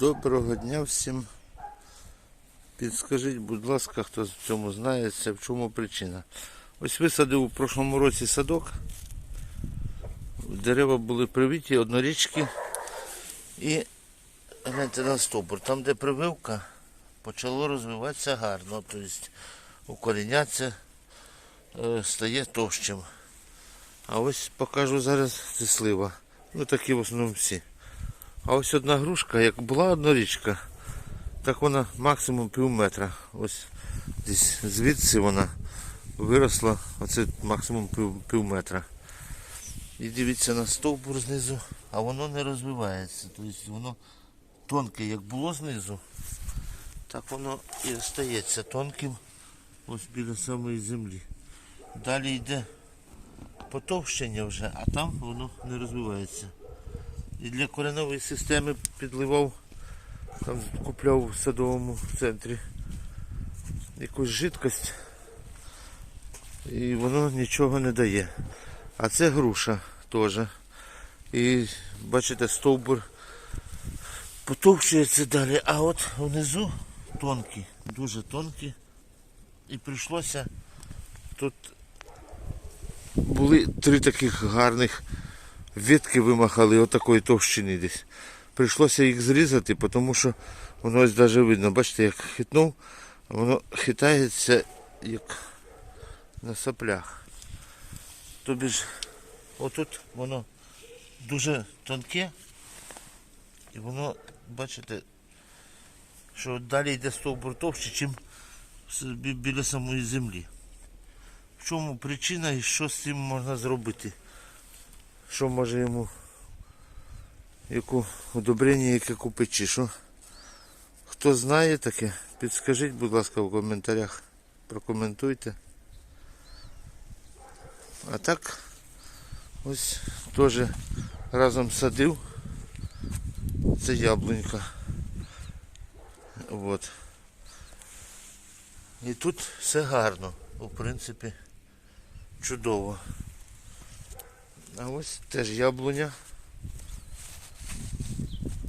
Доброго дня всім. Підскажіть, будь ласка, хто в цьому знається, в чому причина. Ось висадив у прошлому році садок. Дерева були привиті, однорічки. І гляньте на стовбур. Там, де прививка, почало розвиватися гарно. Тобто укорінятися е, стає товщим. А ось покажу зараз це слива. Ну такі в основному всі. А ось одна грушка, як була однорічка, так вона максимум пів метра. Ось десь звідси вона виросла, оце максимум пів, пів метра. І дивіться на стовбур знизу, а воно не розвивається. Тобто воно тонке, як було знизу, так воно і остається тонким ось біля самої землі. Далі йде потовщення вже, а там воно не розвивається. І для коренової системи підливав, там купляв в садовому центрі якусь жидкость і воно нічого не дає. А це груша теж. І бачите, стовбур потовщується далі, а от внизу тонкі, дуже тонкі. І прийшлося тут були три таких гарних ветки вимахали отакої товщини десь. Прийшлося їх зрізати, тому що воно ось навіть видно, бачите, як хитнув, воно хитається як на соплях. Тобі ж отут воно дуже тонке і воно, бачите, що далі йде стовбур товще, чим біля самої землі. В чому причина і що з цим можна зробити? Що може йому яку удобрення яке купити чи що? Хто знає таке, підскажіть, будь ласка, в коментарях. Прокоментуйте. А так ось теж разом садив. Це яблунька. От. І тут все гарно, в принципі, чудово. А ось теж яблуня.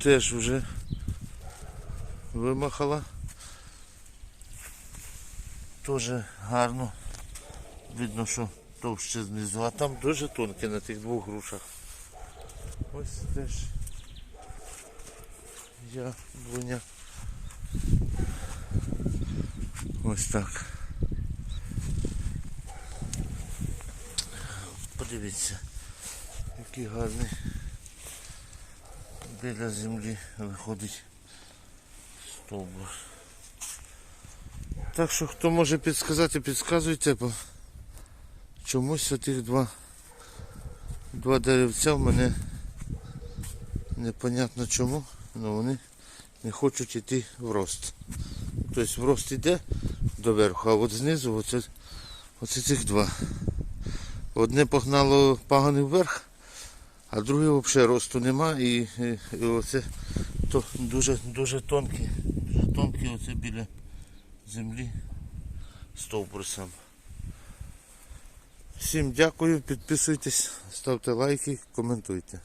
Теж вже вимахала. Теж гарно. Видно, що товще знизу, а там дуже тонке на тих двох грушах. Ось теж яблуня. Ось так. Подивіться, який гарний біля землі виходить стовбур. Так що хто може підсказати, підсказуйте, бо чомусь отих два, два деревця в мене непонятно чому, але вони не хочуть йти в рост. Тобто в рост йде до верху, а от знизу оце, оце цих два. Одне погнало пагани вверх, а друге взагалі росту нема і, і, і оце то дуже дуже тонкі, дуже тонкі оце біля землі стовбур сам. Всім дякую, підписуйтесь, ставте лайки, коментуйте.